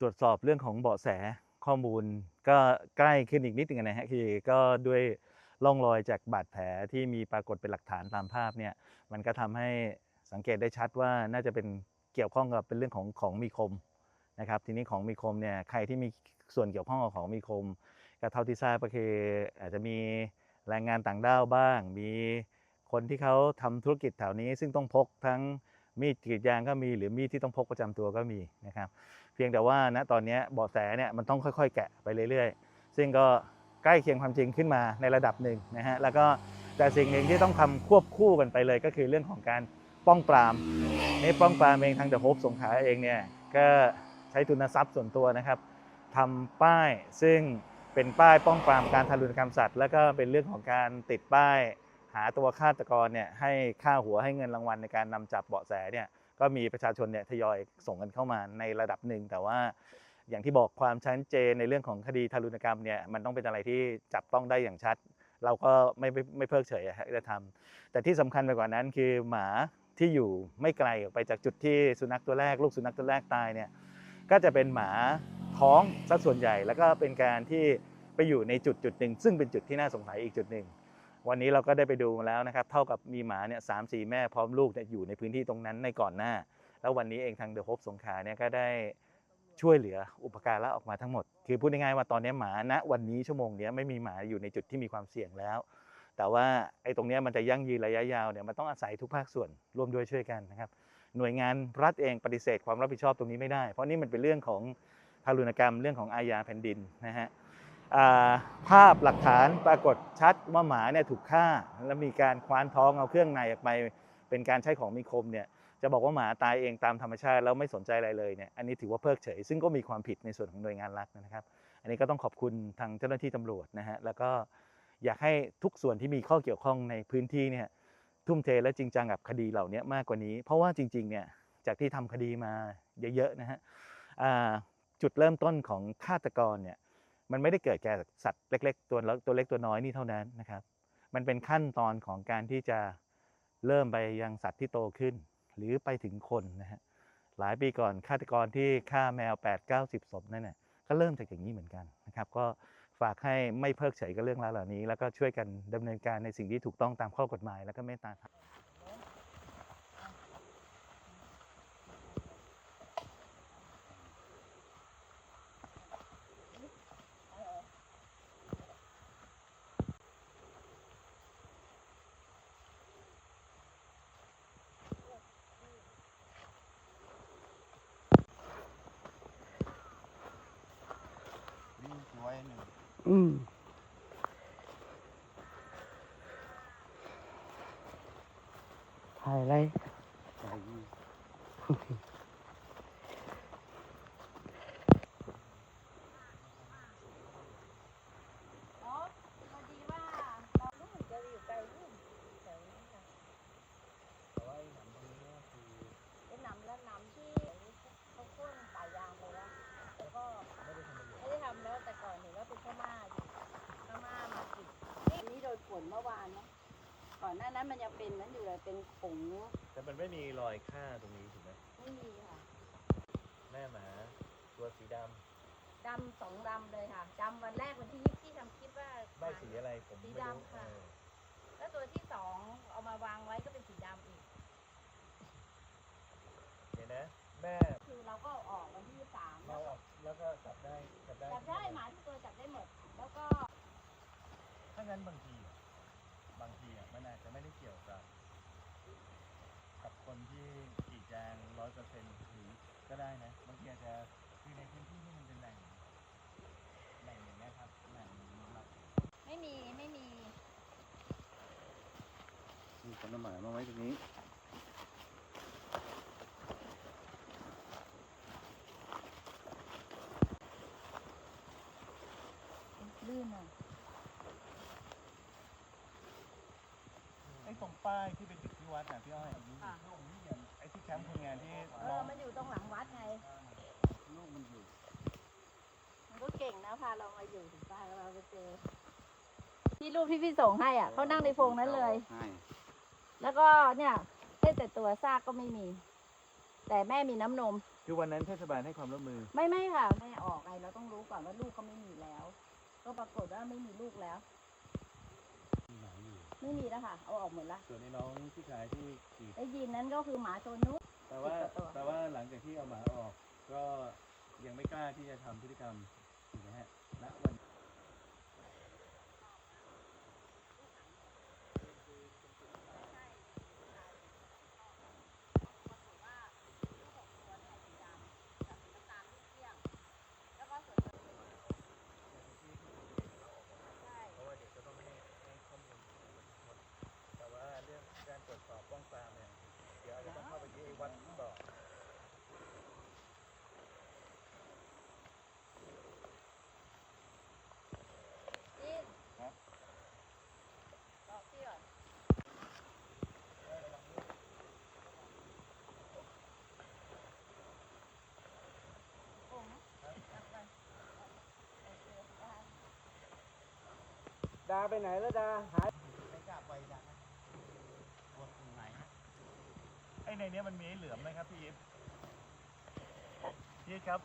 ตรวจสอบเรื่องของเบาะแสข้อมูล ก็ใกล้ขึ้นอีกนิดนึงนะฮะคือก็ด้วยร่องรอยจากบาดแผลที่มีปรากฏเป็นหลักฐานตามภาพเนี่ยมันก็ทำให้สังเกตได้ชัดว่าน่าจะเป็นเกี่ยวข้องกับเป็นเรื่องของของมีคมนะครับทีนี้ของมีคมเนี่ยใครที่มีส่วนเกี่ยวข้องกับของมีคมก็เท่าที่ทราบก็คืออาจจะมีแรงงานต่างด้าวบ้าง มีคนที่เขาทำธุรกิจแถวนี้ซึ่งต้องพกทั้ง มีดกรีดยางก็มีหรือมีดที่ต้องพกประจำตัวก็มีนะครับ เพียงแต่ว่าณตอนนี้เบาะแสเนี่ยมันต้องค่อย ๆ แกะไปเรื่อยๆ ซึ่งก็ใกล้เคียงความจริงขึ้นมาในระดับหนึ่งนะฮะแล้วก็แต่สิ่งหนึ่งที่ต้องทำควบคู่กันไปเลยก็คือเรื่องของการป้องปรามในป้องปรามเองทางเดอะโฮปสงขลาเองเนี่ยก็ใช้ทุนทรัพย์ส่วนตัวนะครับทำป้ายซึ่งเป็นป้ายป้องปรามการทารุณกรรมสัตว์ แล้วก็เป็นเรื่องของการติดป้าย หาตัวฆาตกรเนี่ยให้ค่าหัวให้เงินรางวัลในการนำจับเบาะแสเนี่ยก็มีประชาชนเนี่ยทยอยส่งกันเข้ามาในระดับหนึ่ง แต่ว่าอย่างที่บอกความชัดเจนในเรื่องของคดีทารุณกรรมเนี่ยมันต้องเป็นอะไรที่จับต้องได้อย่างชัด เราก็ไม่ไม่ไมเพิกเฉยจะทำแต่ที่สำคัญไปกว่านั้นคือหมาที่อยู่ไม่ไกลออกไปจากจุดที่สุนัขตัวแรก ลูกสุนัขตัวแรกตายเนี่ยก็จะเป็นหมาท้องซะส่วนใหญ่ แล้วก็เป็นการที่ไปอยู่ในจุดจุดหนึ่งซึ่งเป็นจุดที่น่าสงสัยอีกจุดหนึ่ง วันนี้เราก็ได้ไปดูมาแล้วนะครับ เท่ากับมีหมาเนี่ยสามสี่แม่พร้อมลูกเนี่ยอยู่ในพื้นที่ตรงนั้นในก่อนหน้า แล้ววันนี้เองทางเดอะโฮปสงขลาเนี่ยก็ได้ช่วยเหลืออุปการะออกมาทั้งหมด คือพูดง่ายๆว่าตอนนี้หมาณวันนี้ชั่วโมงเนี้ยไม่มีหมาอยู่ในจุดที่มีความเสี่ยงแล้ว แต่ว่าไอ้ตรงเนี้ยมันจะยั่งยืนระยะยาวเนี่ยมันต้องอาศัยทุกภาคส่วนร่วมด้วยช่วยกันนะครับหน่วยงานรัฐเองปฏิเสธความรับผิดชอบตรงนี้ไม่ได้ เพราะนี่มันเป็นเรื่องของทารุณกรรมเรื่องของอาญาแผ่นดินนะฮะ ภาพหลักฐานปรากฏชัดว่าหมาเนี่ยถูกฆ่า แล้วมีการคว้านท้องเอาเครื่องในออกไปเป็นการใช้ของมีคมเนี่ยจะบอกว่าหมาตายเองตามธรรมชาติแล้วไม่สนใจอะไรเลยเนี่ยอันนี้ถือว่าเพิกเฉย ซึ่งก็มีความผิดในส่วนของหน่วยงานรัฐนะครับ อันนี้ก็ต้องขอบคุณทางเจ้าหน้าที่ตำรวจนะฮะแล้วก็อยากให้ทุกส่วนที่มีข้อเกี่ยวข้องในพื้นที่เนี่ยทุ่มเทและจริงจังกับคดีเหล่านี้มากกว่านี้ เพราะว่าจริงๆเนี่ยจากที่ทำคดีมาเยอะๆนะฮะจุดเริ่มต้นของฆาตกรเนี่ย มันไม่ได้เกิดแก่สัตว์เล็ก ๆ ตัวเล็กตัวเล็กตัวน้อยนี่เท่านั้นนะครับ มันเป็นขั้นตอนของการที่จะเริ่มไปยังสัตว์ที่โตขึ้น หรือไปถึงคนนะฮะหลายปีก่อนฆาตกรที่ฆ่าแมว 8 9 0ศพนั่นน่ะก็เริ่มจากอย่างนี้เหมือนกันนะครับ ก็ฝากให้ไม่เพิกเฉยกับเรื่องราวเหล่านี้ แล้วก็ช่วยกันดำเนินการในสิ่งที่ถูกต้องตามข้อกฎหมาย แล้วก็เมตตาธรรม วิ่งสวยหนึ่ง อืมถ่ายอะไรใจวิ่ง อ๋อพอดีว่าเราลูกจะอยู่ไกลลูกแถวนี้ค่ะ แต่ว่าไอ้หนังตรงนี้ก็คือ ไอ้หนำแล้วหนำที่เขาโค่นป่ายางไปแล้วแล้วก็ ไม่ได้ทำประโยชน์ ไม่ได้ทำแล้วแต่ก่อนเห็นว่าเป็นพม่าอยู่พม่ามากินนี่นี่โดยฝนเมื่อวานเนาะ ก่อนหน้านั้นมันยังเป็นนั้นอยู่เลยเป็นผงแต่มันไม่มีรอยฆ่าตรงนี้ถูกไหมไม่มีค่ะแม่หมาตัวสีดดำสองดำเลยค่ะดำวันแรกวันที่ยี่ที่ทำคลิปว่าำใบสีอะไรผมสีไม่รู้ดำค่ะเออแล้วตัวที่สองเอามาวางไว้ก็เป็นสีดำอีก เดี๋ยวนะแม่คือเราก็เอาออกวันที่สามเราออกแล้วก็จับได้จับได้จับได้หมาทุกตัวจับได้หมด แล้วก็ถ้างั้นบางทีอะ บางทีอะมันอาจจะไม่ได้เกี่ยวกับ กับคนที่กรีดยางร้อยเปอร์เซ็นต์หรือก็ได้นะ บางทีอาจจะคือในพื้นที่ที่มันเป็นแหล่งแหล่งอย่างเงี้ยครับแหล่งหลักไม่มีไม่มีมีคนเอาหมามาไว้ตรงนี้ลื่นอะ ไอ้ ตรงป้ายที่เป็นจุดที่วัดน่ะพี่อ้อยไอ้ที่แคมป์คนงานที่เอน้อองมันอยู่ตรงหลังวัดไง ลูกมันอยู่มันก็เก่งนะพาเรามาอยู่ถึงบ้านแล้วเราไปเจอที่รูปที่พี่ส่งให้อะเขานั่งในโพรงนั้นเลย ใช่แล้วก็เนี่ยได้แต่ตัวซากก็ไม่มี แต่แม่มีน้ำนม คือวันนั้นเทศบาลให้ความร่วมมือ ไม่ไม่ค่ะ แม่ออกไงเราต้องรู้ก่อนว่าลูกเขาไม่มีแล้ว ก็ปรากฏว่าไม่มีลูกแล้วมีหมาอยู่ ไม่มีแล้วค่ะ เอาออกหมดละส่วนไอ้น้องผู้ชายที่ขี่ได้ยินนั้นก็คือหมาตัวนู้นแต่ว่าสิบกว่าตัว แต่ว่าหลังจากที่เอาหมาออก ก็ยังไม่กล้าที่จะทำพฤติกรรมถูกไหมฮะณวัน เพราะว่าเดี๋ยวจะต้องให้ให้ข้อมูลแต่ว่าเรื่องการตรวจสอบป้องปรามเนี่ยเดี๋ยวอาจจะต้องเข้าไปที่วัดต่อ จีน ครับ บอกพี่ก่อนโอ้โหจับก่อนโอเคได้ ดาไปไหนแล้วดาหายไม่กล้าไปดาวดตรงไหนไอ้ในเนี้ยมันมีไอ้เหลือมไหมครับพี่ยิปพี่ยิปครับ